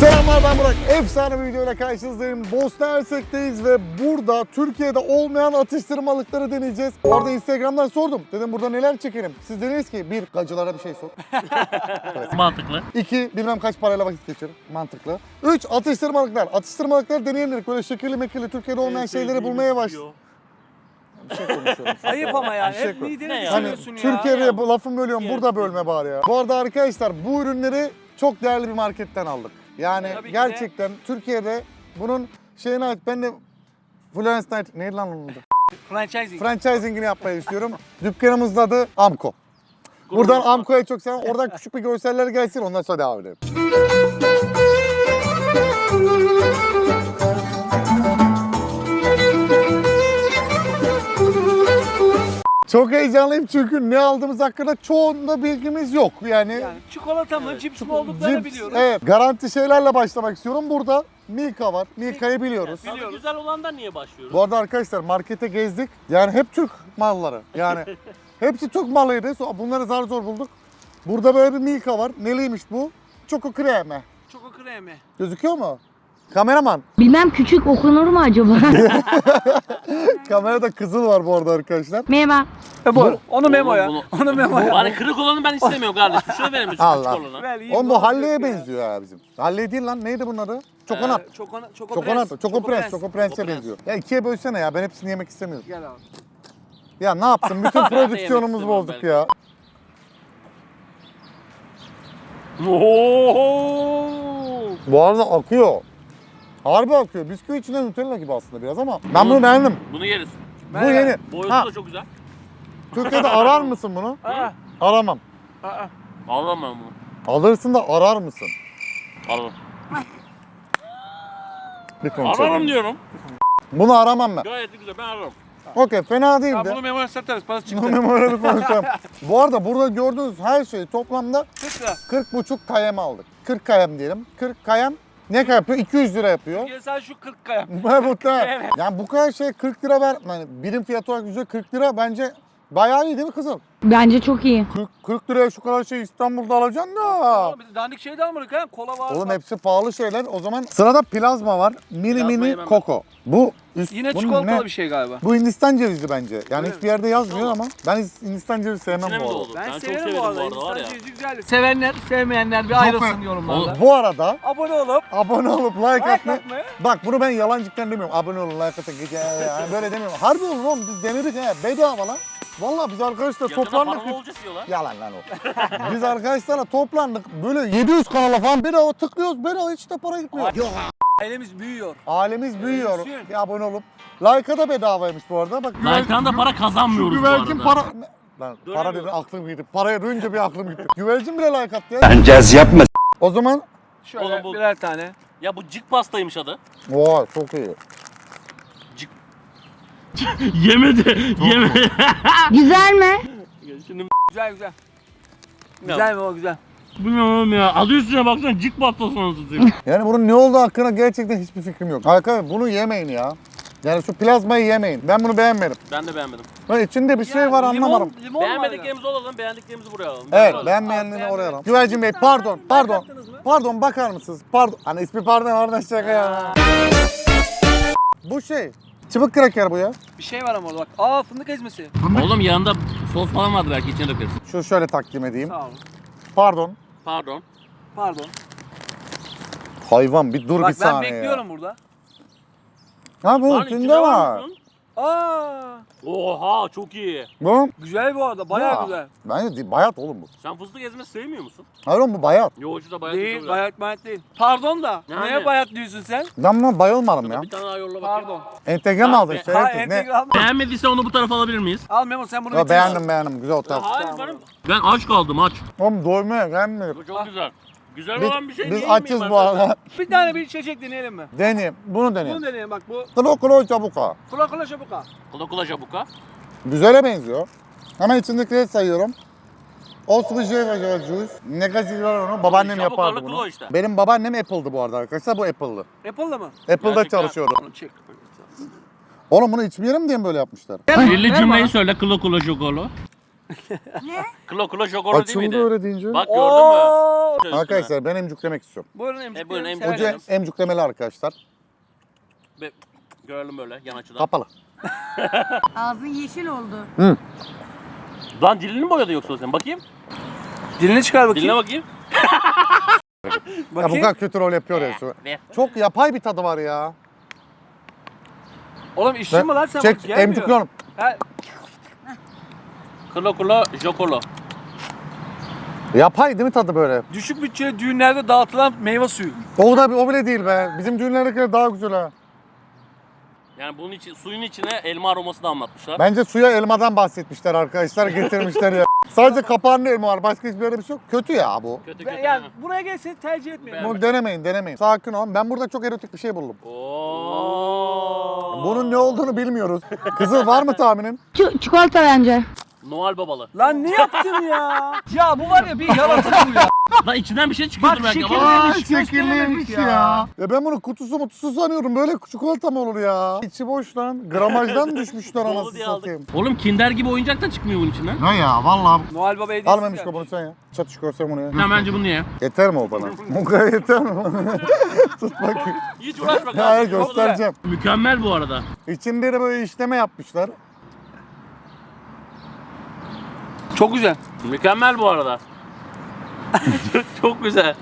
Selamlar ben Burak. Efsane bir videoyla karşınızdayım. Bosna Hersek'teyiz ve burada Türkiye'de olmayan atıştırmalıkları deneyeceğiz. Orada Instagram'dan sordum. Dedim burada neler çekelim. Siz dediniz ki bir gacılara bir şey sor. Mantıklı. İki bilmem kaç parayla vakit geçirir. Mantıklı. Üç atıştırmalıklar. Atıştırmalıklar deneyelim Böyle şekilli mekilli Türkiye'de olmayan şeyleri bulmaya baş. Bir şey konuşuyorum. Ayıp ama yani. Bir şey Hep koy. mideni Ne ya? Hani düşünüyorsun ya. Türkiye'de bu lafımı bölüyorum burada bölme bari ya. Bu arada arkadaşlar bu ürünleri çok değerli bir marketten aldık. Yani Tabii ki de. gerçekten Türkiye'de bunun şeyine ait ben de Florence Night neydi lan onun adı? Franchising. Franchising'ini yapmayı istiyorum. Dükkanımızın adı Amco. Buradan Amco'ya çok selam. Oradan küçük bir görseller gelsin ondan sonra devam edelim. Çok heyecanlıyım çünkü ne aldığımız hakkında çoğunda bilgimiz yok. Yani, yani çikolata mı, cips mi olduklarını cips, biliyoruz. evet, garanti şeylerle başlamak istiyorum. Burada Milka var. Milka'yı biliyoruz. Tadı Biliyoruz. güzel olandan niye başlıyoruz? Bu arada arkadaşlar markete gezdik. Yani hep Türk malları. Yani hepsi Türk malıydı. Bunları zar zor bulduk. Burada böyle bir Milka var. Neliymiş bu? Çoko kremi. Çoko kremi. Gözüküyor mu? Kameraman. Bilmem küçük okunur mu acaba? Kamerada kızıl var bu arada arkadaşlar. Merhaba. E bu. Onu memo ya. bunu- Onu memo ya. Hani kırık olanı ben istemiyorum kardeşim. Şunu verir misin Allah. küçük olanı? Ver, iyi Oğlum bu bu Halley'e benziyor ya bizim. Halley değil lan. Neydi bunun adı? Çokonat. Ee, Çokona, çoko, Çokonat. prens. Çoko Prens. Çoko Prens'e Prens. benziyor. Ya ikiye bölsene ya. Ben hepsini yemek istemiyorum. Gel abi. Ya ne yaptın? Bütün prodüksiyonumuzu istemem bozduk ya. Oo! Bu arada akıyor. Harbi akıyor. Bisküvi içinde Nutella gibi aslında biraz ama ben bunu beğendim. Bunu yeriz. Bu Merhaba. yeni. Boyutu Ha, da çok güzel. Türkiye'de arar mısın bunu? Aa, Aramam. aa. Alırım ben bunu. Alırsın da arar mısın? Alırım. Bir konuşalım. Diyorum. Bunu aramam ben. Gayet de güzel ben alırım. Okey fena Ya değildi. bunu memoya satarız. Parası Bunu çıktı. memora bir konuşalım. Bu arada burada gördüğünüz her şeyi toplamda 40 lira. 40,5 kayem aldık. 40 kayem diyelim. 40 kayem ne kadar yapıyor? 200 lira yapıyor. Sen şu 40 kaya. Evet. Yani bu kadar şey 40 lira ver. Yani birim fiyatı olarak güzel 40 lira bence bayağı iyi değil mi kızım? Bence çok iyi. 40, 40 liraya şu kadar şey İstanbul'da alacaksın da. Oğlum biz de dandik şey de almadık ha. Kola var. Oğlum hepsi pahalı şeyler. O zaman sırada plazma var. Mini mini yemem ben. koko. Bu üst, Yine bunun çikolatalı ne? bir şey galiba. Bu Hindistan cevizi bence. Yani Öyle hiçbir yerde yazmıyor ama ben Hindistan cevizi sevmem bu arada. Ben, severim bu arada. var ya. İnsan cevizi güzel. Sevenler, sevmeyenler bir ayrılsın yorumlarda. Bu arada Abone olup abone olup like like atmayı... atmayı. Bak bunu ben yalancıktan demiyorum. Abone olun, like atın. Gece yani böyle demiyorum. Harbi olun oğlum biz denedik ha. Bedava lan. Vallahi biz arkadaşlar Yakında toplandık. paralı olacak diyorlar. Yalan lan o. biz arkadaşlarla toplandık. Böyle 700 kanala falan bedava tıklıyoruz. Bedava hiç de para gitmiyor. Ailemiz büyüyor. Ailemiz büyüyor. Büyüsün. Bir abone olup. Like'a da bedavaymış bu arada. Bak Like'tan da para kazanmıyoruz bu güvercin arada. para... Lan para Dönemiyor. dedi aklım gitti. Paraya duyunca bir aklım gitti. Güvercin bile like attı ya. Caz yapma. O zaman... Şöyle Oğlum bu- birer tane. Ya bu cik pastaymış adı. Oha çok iyi. Yemedi. Yemedi. Güzel mi? Şimdi Güzel güzel. Güzel mi o güzel. bu ne oğlum ya? Adı üstüne baksana cik pastasını tutayım. Yani bunun ne olduğu hakkında gerçekten hiçbir fikrim yok. Arkadaşlar bunu yemeyin ya. Yani şu plazmayı yemeyin. Ben bunu beğenmedim. ben de beğenmedim. Lan içinde bir şey Ya, var limon- anlamadım. Limon ya. Beğenmediklerimizi alalım, beğendiklerimizi buraya alalım. Evet Alalım. beğenmeyenleri Abi, oraya alalım. Güvercin Bey pardon pardon. Pardon bakar mısınız? Pardon. Hani ismi pardon oradan şaka ya. Bu şey. Çıbık kraker bu ya. Bir şey var ama orada bak. Aa fındık ezmesi. Oğlum yanında sos falan vardı belki içine dökeriz. Şu şöyle takdim edeyim. Sağ olun. Pardon. Pardon. Pardon. Hayvan bir dur Bak bir ben saniye bekliyorum burada. ya. Ha bu Lan içinde içinde var. mısın? Aa Oha çok iyi. Bu. güzel bu arada. Bayağı Ya, güzel. Bence değil, bayat oğlum bu. Sen fıstık ezmesi sevmiyor musun? Hayır oğlum bu bayat. Yoğurcu da bayağı Değil, güzel. bayat bayat değil. Pardon da. Yani. Neye bayat diyorsun sen? Ben buna bayılmadım ya. Bir tane daha yolla bakayım. Pardon. Entegre mi Ha, aldın? be- Şey Ha ne? entegral mı? Beğenmediyse onu bu tarafa alabilir miyiz? Al Memo sen bunu bitir. beğendim beğendim. Güzel o tarz. Hayır benim. Ben aç kaldım aç. Oğlum doymaya gelmiyor. Bu çok güzel. Güzel Biz, olan bir şey biz yemeyeyim açız bu arada. Bir tane bir içecek deneyelim mi? Deneyim. Bunu Bunu deneyim. deneyelim bak bu. Klo klo çabuk ha. Kula kula şabuka. Kula kula jabuka. Güzele benziyor. Hemen içindekileri sayıyorum. Osvijeva juice. Negatif var onu. Babaannem Çabuk yapardı alıp bunu. klo işte. Benim babaannem Apple'dı bu arada arkadaşlar. Bu Apple'lı. Apple'la mı? Apple'da Gerçekten. çalışıyordu. Onu çek. Oğlum bunu içmeyelim diye mi böyle yapmışlar? Belli cümleyi söyle klo kula jokolo. Klo klo jokoro değil Açıldı miydi? öyle deyince. Bak gördün mü? Oo. Arkadaşlar ben emcüklemek istiyorum. Buyurun. E, buyurun, emcik. severim. Hoca emcüklemeli arkadaşlar. Be- Görelim böyle yan açıdan. Kapalı. Ağzın yeşil oldu. Lan dilini mi boyadı yoksa o sen? Bakayım. Dilini çıkar bakayım. Diline bakayım. Ya bu bakayım. kadar kötü rol yapıyor ya şu. Ver. Çok yapay bir tadı var ya. Oğlum içtin mi lan sen? Çek Bak, gelmiyor. Ha, Klo klo jokolo. Yapay değil mi tadı böyle? düşük bütçeli düğünlerde dağıtılan meyve suyu. O da o bile değil be. Bizim düğünlerdekiler daha güzel ha. Yani bunun için suyun içine elma aroması da anlatmışlar. Bence suya elmadan bahsetmişler arkadaşlar getirmişler ya. Sadece kapağında elma var. Başka hiçbir yerde bir şey yok. Kötü ya bu. Kötü kötü. yani buraya gelse tercih etmeyin. Bunu denemeyin denemeyin. Sakin olun. Ben burada çok erotik bir şey buldum. Oo. Bunun ne olduğunu bilmiyoruz. Kızıl var mı tahminin? Ç- çikolata bence. Noel babalı. Lan ne yaptın ya? Ya bu var ya bir yaratık bu ya. Lan içinden bir şey çıkıyordur belki şeker- ama. Aa, şekerliymiş ya. Ya ben bunu kutusu mutusu sanıyorum. Böyle çikolata mı olur ya? İçi boş lan. Gramajdan düşmüşler Dolu anasını diye aldık. satayım. Oğlum kinder gibi oyuncak da çıkmıyor bunun içinden. Ne ya vallahi. Noel Baba hediyesi Al Memişko gelmiş. bunu sen ya. Çatış görsem bunu ya. Sen bence bunu ye. Yeter mi o bana? Muka yeter mi? Tut bakayım. Hiç uğraşma. Ya hayır göstereceğim. Mükemmel bu arada. İçinde de böyle işleme yapmışlar. Çok güzel. Mükemmel bu arada. Çok güzel.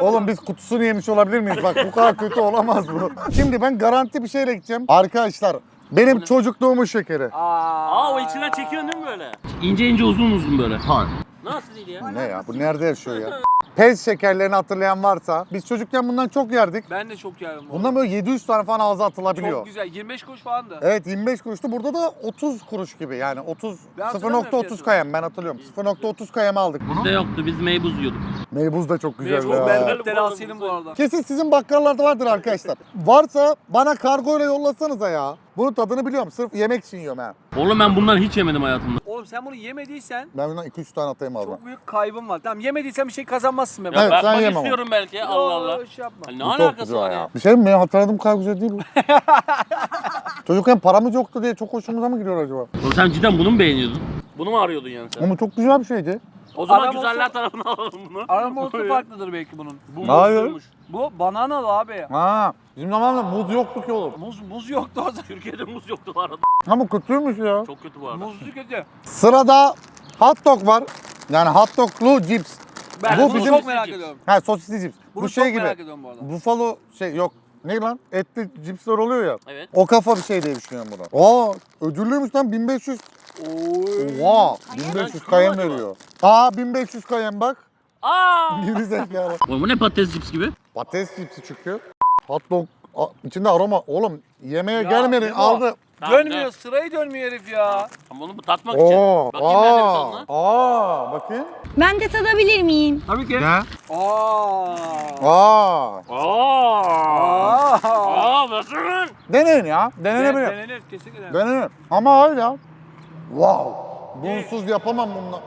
Oğlum biz kutusunu yemiş olabilir miyiz? Bak bu kadar kötü olamaz bu. Şimdi ben garanti bir şeyle gideceğim. Arkadaşlar benim çocukluğumun şekeri. Aa, Aa o içinden çekiyorsun değil mi böyle? İnce ince uzun uzun böyle. Hayır. Nasıl değil ya? Ne ya bu nerede yaşıyor ya? Pez şekerlerini hatırlayan varsa biz çocukken bundan çok yerdik. Ben de çok yerim. bu Bundan böyle 700 tane falan ağza atılabiliyor. Çok güzel. 25 kuruş falan da. Evet 25 kuruştu. Burada da 30 kuruş gibi yani 30 Ben hatırlamıyorum 0.30 fiyatını. kayem ben hatırlıyorum. 0.30 kayem aldık bunu. Bizde yoktu. Biz meybuz yiyorduk. Meybuz da çok güzel ya. ben müptelasıydım bu arada. Kesin sizin bakkallarda vardır arkadaşlar. Varsa bana kargo ile yollasanıza ya. Bunun tadını biliyorum. Sırf yemek için yiyorum ha. Oğlum ben bundan hiç yemedim hayatımda. Oğlum sen bunu yemediysen Ben bundan 2-3 tane atayım abi. çok büyük kaybın var. Tamam yemediysen bir şey kazanmazsın be. Ya Evet, ben, sen ben yeme ama. istiyorum belki. Allah Allah. Yo, Şey yapma. Ne Bu çok alakası güzel var ya? Bir şey mi? Benim hatırladığım kadar güzel değil bu. Çocukken paramız yoktu diye çok hoşumuza mı gidiyor acaba? Oğlum sen cidden bunu mu beğeniyordun? Bunu mu arıyordun yani sen? Ama çok güzel bir şeydi. O zaman Arama güzeller olsa- tarafına alalım bunu. Aromatı farklıdır belki bunun. Bu Hayır. muzluymuş. Bu bananalı abi. Ha, bizim zamanımızda muz yoktu ki oğlum. Muz muz yoktu o zaman. Türkiye'de muz yoktu bu arada. Ama kötüymüş ya. Çok kötü bu arada. Muzlu kötü. Sırada hot dog var. Yani hot doglu cips. Ben Bu bunu bizim- çok merak ediyorum. Ha sosisli cips. Bunu bu şey çok gibi. merak ediyorum bu arada. Buffalo şey yok. Ne lan? Etli cipsler oluyor ya. Evet. O kafa bir şey diye düşünüyorum bunu. Aa ödüllüymüş lan 1500. Oha 1500 çıkıyor kayem veriyor. Aa 1500 kayem bak. Aa! Geri zekalı. Oğlum bu ne patates cips gibi? Patates cipsi çıkıyor. Hot dog a- içinde aroma. Oğlum yemeğe Ya, gelmedi Memo. aldı. Tamam, Dönmüyor sırayı dönmüyor herif ya. Tamam bunu bir tatmak için. Oo. Bakayım ben de bir Aa. tadına. Aa bakayım. Ben de tadabilir miyim? Tabii ki. Ne? Aa. Aa. Aa! Aa. Aa nasıl lan? Deneyin ya. Denenebilir. Denenir kesinlikle. Denenir. Ama hala. Wow. Bunsuz yapamam bunu.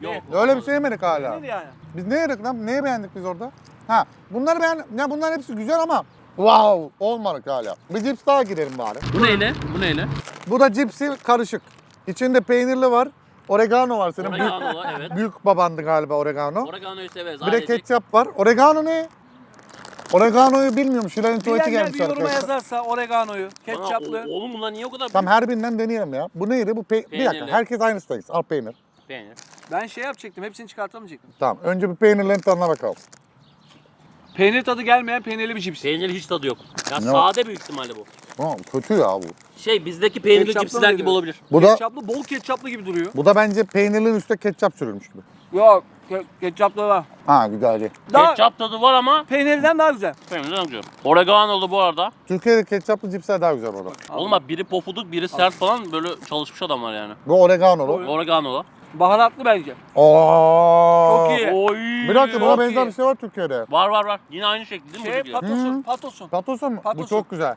Yok. Öyle bir şey yemedik hala. Denenir yani. Biz ne yedik lan? Neyi beğendik biz orada? Ha, bunları beğendik. Ya bunların hepsi güzel ama wow olmadık hala. Bir cips daha gidelim bari. Bu neyle? Bu neyle? Bu da cipsi karışık. İçinde peynirli var. Oregano var senin. Büyük, Oregano evet. büyük babandı galiba oregano. Oregano'yu severiz. Bir de ailecek. ketçap var. Oregano ne? Oregano'yu bilmiyorum. Şilerin tuvaleti Bilenler gelmiş bir yoruma arkadaşlar. yazarsa oreganoyu, ketçaplı. o- oğlum bunlar niye o kadar Tamam her birinden deneyelim ya. Bu neydi? Bu pe- bir dakika. Peynirli. Herkes aynısındayız. Al peynir. peynir? Ben şey yapacaktım hepsini çıkartamayacaktım. Tamam. Önce bir peynirlerin tadına bakalım. Peynir tadı gelmeyen peynirli bir cips. Peynir hiç tadı yok. Ya Ne sade büyük ihtimalle bu. Aa, kötü ya bu. Şey bizdeki peynirli Ketçaplı cipsler gibi olabilir. Bu da Ketçaplı, bol ketçaplı gibi duruyor. bu da bence peynirlerin üstüne ketçap sürülmüş gibi. Yok, ke- ketçaplı var. Ha güzel değil. Daha Ketçap tadı var ama peynirden daha güzel. peynirden güzel. Oregano'lu bu arada. Türkiye'de ketçaplı cipsler daha güzel orada. Oğlum bak biri pofuduk biri sert falan böyle çalışmış adamlar yani. Bu oreganolu. Oregano'lu. Baharatlı bence. Oo. Çok iyi. Oy. Bir dakika buna Çok benzer iyi. bir şey var Türkiye'de. Var var var. Yine aynı şekli değil mi? Şey bu şekilde? patosun, Hmm. patosun. Patosu mu? Bu çok güzel.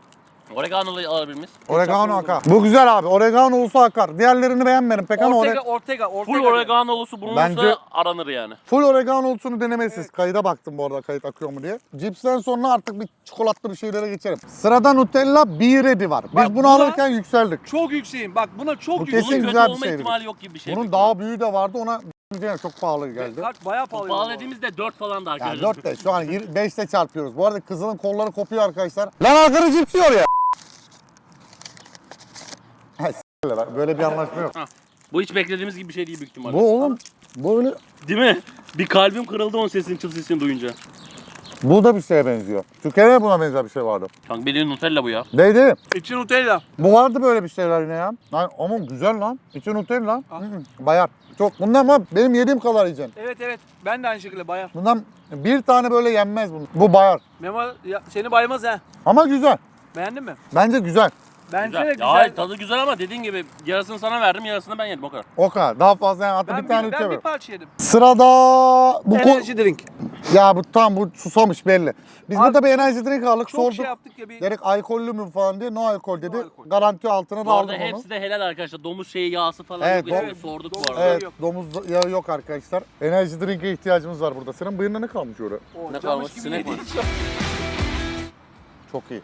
Oregano'lu alabilir miyiz? Oregano akar. Bu güzel abi. Oregano olsa akar. Diğerlerini beğenmedim. Pek ama Ortega, Ortega, Ortega. Full oregano'lusu bulunursa Bence- aranır yani. full oregano olsunu denemesiz. Kayıda baktım bu arada kayıt akıyor mu diye. Cipsten sonra artık bir çikolatlı bir şeylere geçerim. Sırada Nutella Be Ready var. Biz Bak bunu buna- alırken yükseldik. Çok yükseğim. Bak buna çok Bu kesin Bunun güzel bir olma şeydi. ihtimali yok gibi bir şey. Bunun daha büyüğü de vardı ona yine çok pahalı geldi. Kaç bayağı pahalı. Pahalı dediğimizde 4 falan da Yani arkadaşlar. 4 de şu an 5'te çarpıyoruz. Bu arada kızılın kolları kopuyor arkadaşlar. Lan arkada cips yiyor ya. Ha, s**ler lan. Böyle bir anlaşma yok. Bu hiç beklediğimiz gibi bir şey değil büyük ihtimalle. Bu oğlum böyle Değil mi? Bir kalbim kırıldı onun sesini çıt sesini duyunca. bu da bir şeye benziyor. Türkiye'de buna benzer bir şey vardı. Kanka bildiğin Nutella bu ya. Değil değil. İçi Nutella. Bu vardı böyle bir şeyler yine ya. Lan, ama güzel lan. İçi Nutella. Ah. Hı hı, Bayar. Çok. Bundan ama benim yediğim kadar yiyeceksin. Evet evet. Ben de aynı şekilde bayar. Bundan bir tane böyle yenmez bunu. Bu bayar. Memo ya, seni baymaz ha. Ama güzel. Beğendin mi? Bence güzel. Bence Güzel. de Ya güzel. hayır, tadı güzel ama dediğin gibi yarısını sana verdim yarısını ben yedim o kadar. O kadar. Daha fazla yani hatta ben bir tane ben bir ver. parça yedim. Sırada bu ko- Enerji drink. Ya bu tam bu susamış belli. Biz Abi, burada bir enerji drink aldık Çok sorduk. şey yaptık ya bir. Dedik alkollü mü falan diye no alkol dedi. No alkol. Garanti altına da Bu arada aldım onu. hepsi de helal arkadaşlar. Domuz şeyi yağsı falan Evet, yok. dom- Evet, sorduk domuz- bu arada. Evet yok. domuz yağı yok arkadaşlar. Enerji drink'e ihtiyacımız var burada. Senin bıyığında ne kalmış orada? Ne kalmış? Sinek yedi. Çok iyi.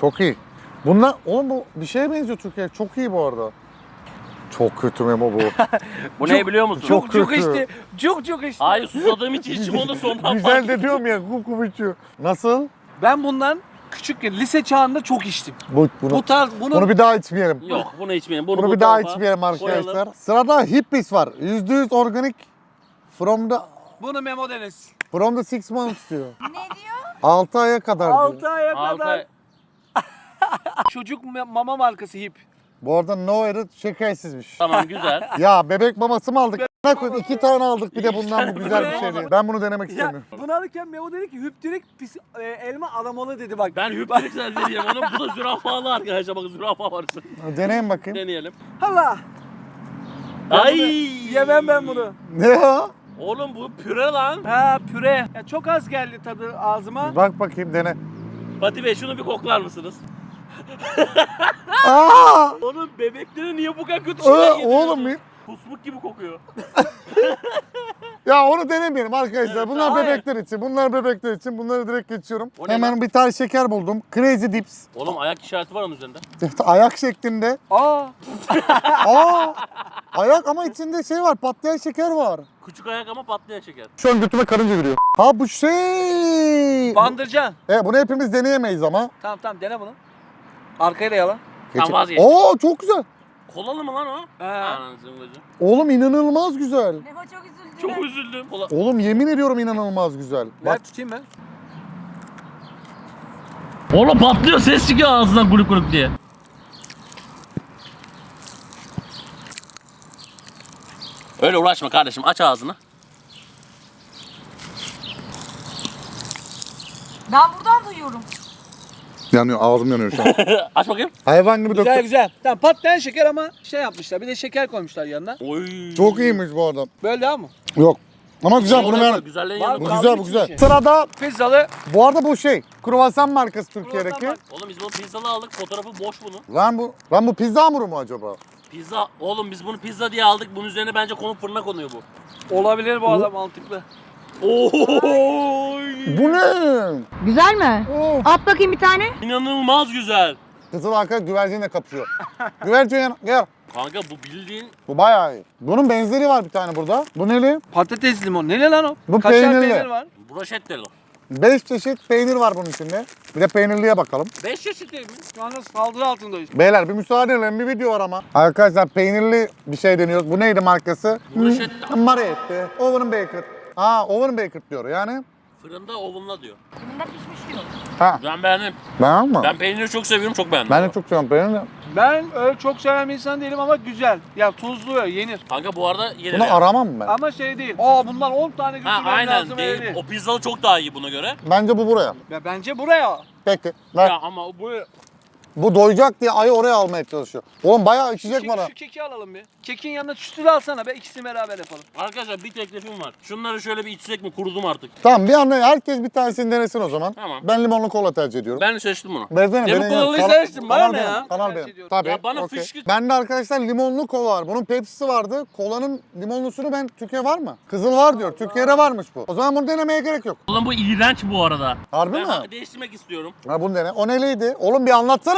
Çok iyi. Bunlar oğlum bu bir şeye benziyor Türkiye. Çok iyi bu arada. Çok kötü Memo bu. Bu ne biliyor musun? çok Çok çok kötü. içti. Çok çok içti. Hayır susadığım için içim onu sondan fark Güzel de diyorum ya kukum içiyor. Nasıl? Ben bundan küçükken lise çağında çok içtim. Bu, bunu, Bu tarz bunu, bunu bir daha içmeyelim. Yok bunu içmeyin. Bunu, Bunu bu bir daha tarafa içmeyelim arkadaşlar. koyalım. Sırada hippies var. %100 organik from the bunu Memo denesin. from the six months diyor. Ne diyor? 6 aya kadar diyor. 6 aya Altı kadar. ay- Çocuk ma- mama markası hip. Bu arada no added şekersizmiş. Tamam güzel. ya bebek maması mı aldık? Ne koyduk? İki tane aldık bir de bundan bu güzel bir şey değil. Ben bunu denemek Ya istemiyorum. bunu alırken Memo dedi ki hüptürük pis, e, elma alamalı dedi bak. Ben hüptürük diyeyim onu. Bu da zürafalı arkadaşlar. Bak zürafa var. Deneyin bakayım. Deneyelim. Allah. Ay. Yemem ben bunu. Ne ya? Oğlum bu püre lan. Ha püre. Ya çok az geldi tadı ağzıma. Bak bakayım dene. Fatih Bey şunu bir koklar mısınız? Aa! Oğlum bebeklere niye bu kadar kötü Aa, şeyler yediriyorsun? oğlum bir- Kusmuk gibi kokuyor. Ya onu denemeyelim arkadaşlar. Evet, Bunlar hayır. bebekler için. Bunlar bebekler için. Bunları direkt geçiyorum. O ne Hemen bir tane şeker buldum. Crazy Dips. Oğlum ayak işareti var onun üzerinde. Ayak şeklinde. Aa. Aa! Ayak ama içinde şey var. Patlayan şeker var. Küçük ayak ama patlayan şeker. Şu an götüme karınca giriyor. Ha bu şey. Bandıracaksın. E, bunu hepimiz deneyemeyiz ama. Tamam tamam dene bunu. Arkaya da yala. Geçin. vazgeç. Oo çok güzel. Kolalı mı lan o? He. Anasını. Oğlum inanılmaz güzel. Nefo çok üzüldü. Çok üzüldüm. Kola... Oğlum yemin ediyorum inanılmaz güzel. Ver Bak tutayım ben. Oğlum patlıyor ses çıkıyor ağzından guluk guluk diye. Öyle uğraşma kardeşim aç ağzını. Ben buradan duyuyorum. Yanıyor ağzım yanıyor şu an. aç bakayım. Hayvan gibi Güzel döktüm. güzel. Tamam patlayan şeker ama şey yapmışlar. Bir de şeker koymuşlar yanına. Oy. Çok iyiymiş bu arada. Böyle mı? Yok. Ama güzel bunu. Güzelliğin yanında Bu güzel bu güzel. içmiş. Sırada Pizzalı. bu arada bu şey. Kruvasan markası Türkiye'deki. Kruvasan Oğlum biz bunu pizzalı aldık fotoğrafı boş bunun. Lan bu lan bu pizza hamuru mu acaba? Pizza oğlum biz bunu pizza diye aldık. Bunun üzerine bence konup fırına konuyor bu. Olabilir bu adam mantıklı. Oy. Bu ne? Güzel mi? Of. At bakayım bir tane. İnanılmaz güzel. Kızıl arka güvercinle kapışıyor. Güvercin gel. Kanka bu bildiğin Bu bayağı iyi. Bunun benzeri var bir tane burada. Bu neli? Patates limon. Ne ne lan o? Bu Kaşar peynirli. peynir var. broşetleri. 5 çeşit peynir var bunun içinde. Bir de peynirliye bakalım. 5 çeşit değil mi? Şu anda saldırı altındayız. Beyler bir müsaade edin bir video var ama. Arkadaşlar peynirli bir şey deniyoruz. Bu neydi markası? Bruschetta. Maretti. Oven Baker. Aa Oven Baker diyor yani. Fırında ovunla diyor. Fırında pişmiş diyor. Ha Ben beğendim. ben mi? Ben peyniri çok seviyorum çok beğendim. Ben de çok seviyorum peynirli. Ben öyle çok seven bir insan değilim ama güzel. Ya tuzlu ya yenir. Kanka bu arada yenir Bunu aramam ben. Ama şey değil. Aa bundan 10 tane Ha götürmem aynen lazım değil. öyle değil. O pizzalı çok daha iyi buna göre. Bence bu buraya. Ya bence buraya. Peki. Ver. Ya ama bu Bu doyacak diye ayı oraya almaya çalışıyor. Oğlum bayağı içecek bana. Şu keki alalım bir. Kekin yanına sütü alsana be. İkisini beraber yapalım. Arkadaşlar bir teklifim var. Şunları şöyle bir içsek mi kurudum artık. Tamam bir anda herkes bir tanesini denesin o zaman. Tamam. Ben limonlu kola tercih ediyorum. Ben seçtim bunu. Versene, Limon benim- kolalıyı kanal- seçtim, bana ne ya? Kanal Tercih benim. ediyorum. Tabii. Ya bana okey. fışkı- Bende arkadaşlar limonlu kola var. Bunun Pepsi'si vardı. Kolanın limonlusunu ben Türkiye var mı? Kızıl var diyor. Türkiye'de varmış bu. O zaman bunu denemeye gerek yok. Oğlum bu iğrenç bu arada. Harbi ben mi? değiştirmek istiyorum. Ha bunu dene. O neliydi? Oğlum bir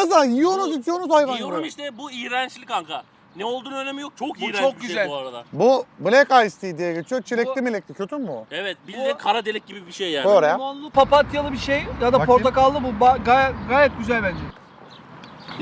anlatsanıza. Yiyorsunuz içiyorsunuz hayvan Diyorum gibi. işte bu iğrençlik kanka. Ne olduğunu önemi yok. Çok Bu iğrenç çok bir güzel. şey bu arada. Bu Black Ice Tea diye geçiyor. Çilekli Bu- milekli. Kötü mü bu? Evet bildiğin kara delik gibi bir şey yani. Doğru ya. Limonlu papatyalı bir şey ya da Bakayım. portakallı bu ba- gayet, gayet güzel bence.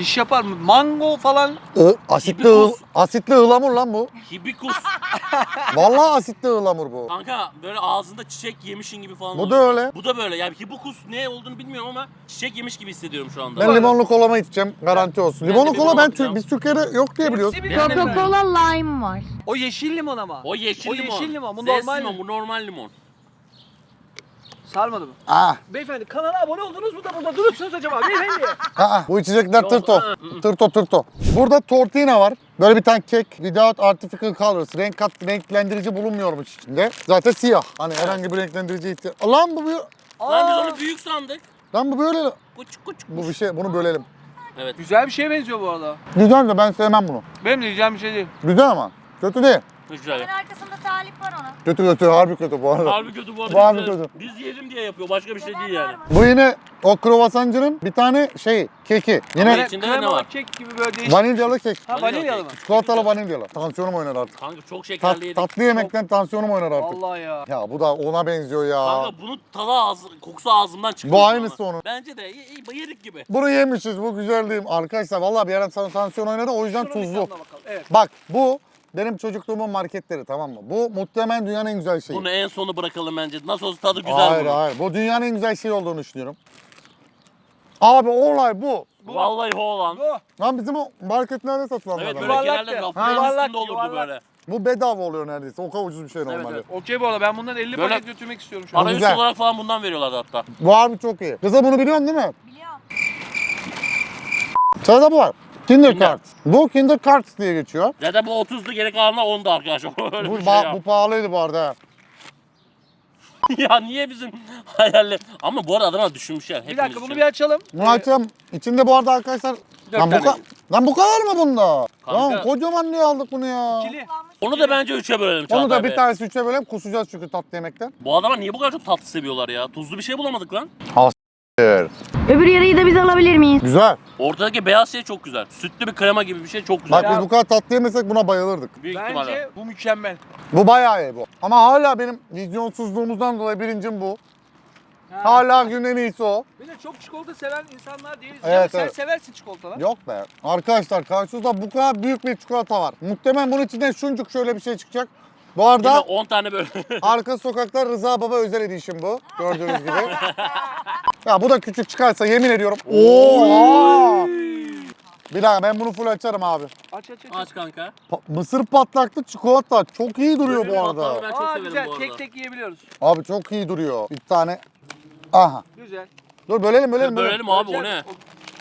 İş yapar mı? Mango falan. I, asitli, Hibikus. ı, asitli ıhlamur lan bu. Hibikus. Vallahi asitli ıhlamur bu. kanka böyle ağzında çiçek yemişin gibi falan Bu oluyor. da öyle. Bu da böyle. Yani hibikus ne olduğunu bilmiyorum ama çiçek yemiş gibi hissediyorum şu anda. Ben limonlu kolamı içeceğim. Garanti olsun. Ben Limonlu kola limon ben. Tür- biz Türkiye'de yok diye biliyoruz. Hepsi bir. Coca-Cola lime var. O yeşil limon ama. O yeşil O limon. yeşil limon, bu Zest normal limon, bu normal limon. Sarmadı mı? Ah. Beyefendi kanala abone oldunuz mu da burada durursunuz acaba beyefendi? Aa, bu içecekler Yok, tırto. aa, ı. Tırto tırto. Burada tortina var. Böyle bir tane kek. Without artificial colors. Renk kat, renklendirici bulunmuyormuş içinde. Zaten siyah. Hani herhangi bir renklendirici ihtiyaç. Lan bu bir... Lan biz onu büyük sandık. Lan bu böyle... Küçük küçük. Bu bir şey. Bunu bölelim. Evet. Güzel bir şeye benziyor bu arada. Güzel de ben sevmem bunu. Benim de diyeceğim bir şey değil. Güzel ama. Kötü değil. Güzel. arkasında talip var ona. Kötü kötü. Harbi kötü bu arada. Harbi kötü bu arada. Bu harbi Biz- kötü. Biz yiyelim diye yapıyor. Başka bir şey değil yani. Bu yine o kruvasancının bir tane şey keki. Yine içinde de ne kremalı var? kek gibi böyle değişik. vanilyalı kek. Ha Vanilyalı vanilyalı mı? Çikolatalı vanilyalı. Tansiyonum oynar artık. Kanka çok Tat, şekerli yedik. tatlı yemekten tansiyonum oynar artık. Vallahi ya. Ya bu da ona benziyor ya. Kanka bunun tadı ağzı, kokusu ağzımdan çıkıyor. Bu şu aynısı anda. onun. Bence de iyi, iyi yedik gibi. Bunu yemişiz. Bu güzel değil. Arkadaşlar vallahi bir ara sana tansiyon oynadı o yüzden Şunu bir tuzlu. bakalım. Evet. Bak bu benim çocukluğumun marketleri tamam mı? Bu muhtemelen dünyanın en güzel şeyi. Bunu en sonu bırakalım bence. Nasıl olsa tadı güzel hayır bunun. hayır. Bu dünyanın en güzel şeyi olduğunu düşünüyorum. Abi olay bu. Vallahi o olan. Bu. Lan bizim o marketlerde satılanlardan. Evet böyle Yuvarlak genelde ya. rafların Yuvarlak, üstünde olurdu yuvarlak. böyle. Bu bedava oluyor neredeyse. O kadar ucuz bir şey Evet, normalde. evet. Okey bu arada ben bundan 50 Böyle- paket götürmek istiyorum şu an. Arayüz güzel. olarak falan bundan veriyorlardı hatta. Bu harbi çok iyi. Kıza bunu biliyorsun değil mi? Biliyorum. Sırada bu var. Kinder Kinder. Cards. Bu Kinder Cards diye geçiyor. Zaten bu 30'du gerek kalanlar 10'du arkadaşlar. Öyle Bu, bir şey ba- ya. bu pahalıydı bu arada. ya niye bizim hayaller... Ama bu arada adamlar düşünmüş ya. Bir dakika bunu bir açalım. Bunu açalım. İçinde bu arada arkadaşlar... Dört Lan bu, tane. ka- lan bu kadar mı bunda? Kanka. Lan kocaman niye aldık bunu ya? İkili. Onu da bence 3'e bölelim Onu Çağatay da bir tanesi üçe bölelim kusacağız çünkü tatlı yemekten. Bu adamlar niye bu kadar çok tatlı seviyorlar ya? Tuzlu bir şey bulamadık lan. Öbür yarıyı da biz alabilir miyiz? Güzel. Ortadaki beyaz şey çok güzel. Sütlü bir krema gibi bir şey çok güzel. Bak biz bu kadar tatlı yemesek buna bayılırdık. Büyük ihtimalle. Bence bu mükemmel. Bu bayağı iyi bu. Ama hala benim vizyonsuzluğumuzdan dolayı birincim bu. Hala günün en iyisi o. Bir de çok çikolata seven insanlar değiliz. Evet, Evet, sen evet. seversin çikolatalar. Yok be. Arkadaşlar karşınızda bu kadar büyük bir çikolata var. Muhtemelen bunun içinden şuncuk şöyle bir şey çıkacak. Bu arada 10 tane böyle. arka sokaklar Rıza Baba özel edition bu. Gördüğünüz gibi. ya bu da küçük çıkarsa yemin ediyorum. Oha! Bir dakika ben bunu full açarım abi. Aç aç aç. Aç kanka. Pa- mısır patlaklı çikolata çok iyi duruyor bu arada. Ben çok Aa severim güzel bu arada. tek tek yiyebiliyoruz. Abi çok iyi duruyor. Bir tane. Aha. Güzel. Dur bölelim bölelim. bölelim. Bölelim abi o ne?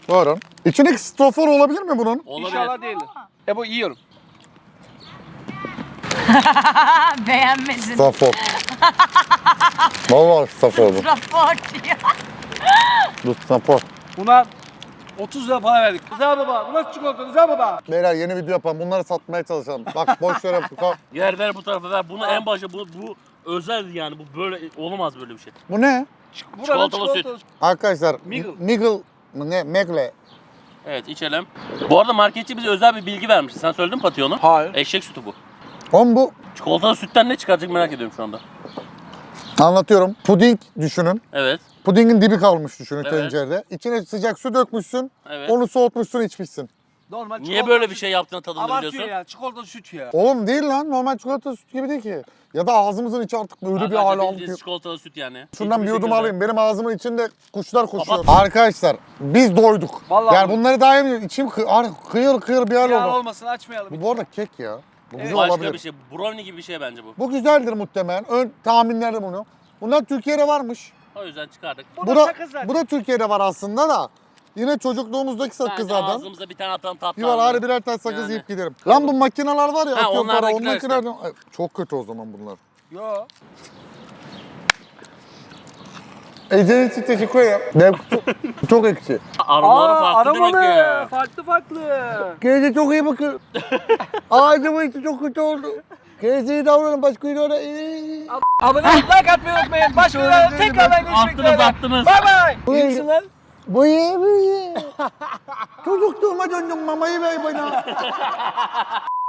Buyurun. İçindeki strofor olabilir mi bunun? Olabilir. İnşallah değildir. E bu yiyorum. Beğenmedin. Strofor. Vallahi strofor bu. Rapor diyor. Bu strofor. Buna 30 lira para verdik. Rıza baba bu nasıl çikolata Rıza baba? Beyler yeni video yapalım. Bunları satmaya çalışalım. Bak boş yere bu Yer ver bu tarafa ver. Bunu en başta bu bu özel yani bu böyle olamaz böyle bir şey. Bu ne? Buranın Çikolatalı süt. çikolatalı Arkadaşlar Miggle. Miggle mı ne? Megle. Evet içelim. Bu arada marketçi bize özel bir bilgi vermiş. Sen söyledin mi Pati onu? Hayır. Eşek sütü bu. Oğlum bu Çikolatalı sütten ne çıkaracak merak ediyorum şu anda. anlatıyorum. Puding düşünün. Evet. Pudingin dibi kalmış düşünün Evet. tencerede. İçine sıcak su dökmüşsün. Evet. Onu soğutmuşsun içmişsin. Normal Niye böyle bir süt. şey yaptığını tadını Abartıyor biliyorsun? ya çikolatalı süt ya. Oğlum değil lan. Normal çikolata süt gibi değil ki. Ya da ağzımızın içi artık böyle bir hale aldı ki. çikolatalı süt yani. Şundan bir yudum şekilde- alayım. Benim ağzımın içinde kuşlar koşuyor. Arkadaşlar biz doyduk. Vallahi yani bunları daha yemiyorum. İçim kı- ar- kıyır kıyır bir hal Yağ oldu. olmasın açmayalım. Bu bu arada kek ya. Bu Evet. güzel Başka olabilir. bir şey. Brownie gibi bir şey bence bu. Bu güzeldir muhtemelen. Ön tahminlerde bunu. Bunlar Türkiye'de varmış. O yüzden çıkardık. Bu da sakız zaten. bu da Türkiye'de var aslında da. Yine çocukluğumuzdaki Bence sakızlardan. ağzımıza bir tane atalım tatlı. Bir var ağzına. ari birer tane sakız Yani. yiyip giderim. Lan bu makineler var ya Ha, atıyor para onlardakiler işte. onlardakilerden. Ay, Çok kötü o zaman bunlar. Yo. Ece için teşekkür ederim. Ben çok, çok ekşi. Aromaları Aa, farklı demek ya. Farklı farklı. Kendinize çok iyi bakın. Ağzımın içi çok kötü oldu. Kendinize iyi davranın başka yere. Abone olmayı, like atmayı unutmayın. Başka videolarda tekrardan görüşmek Attınız üzere. attınız. Bay bay. Bu İyi? Bu iyi bu iyi. Çocukluğuma döndüm mamayı ver bana.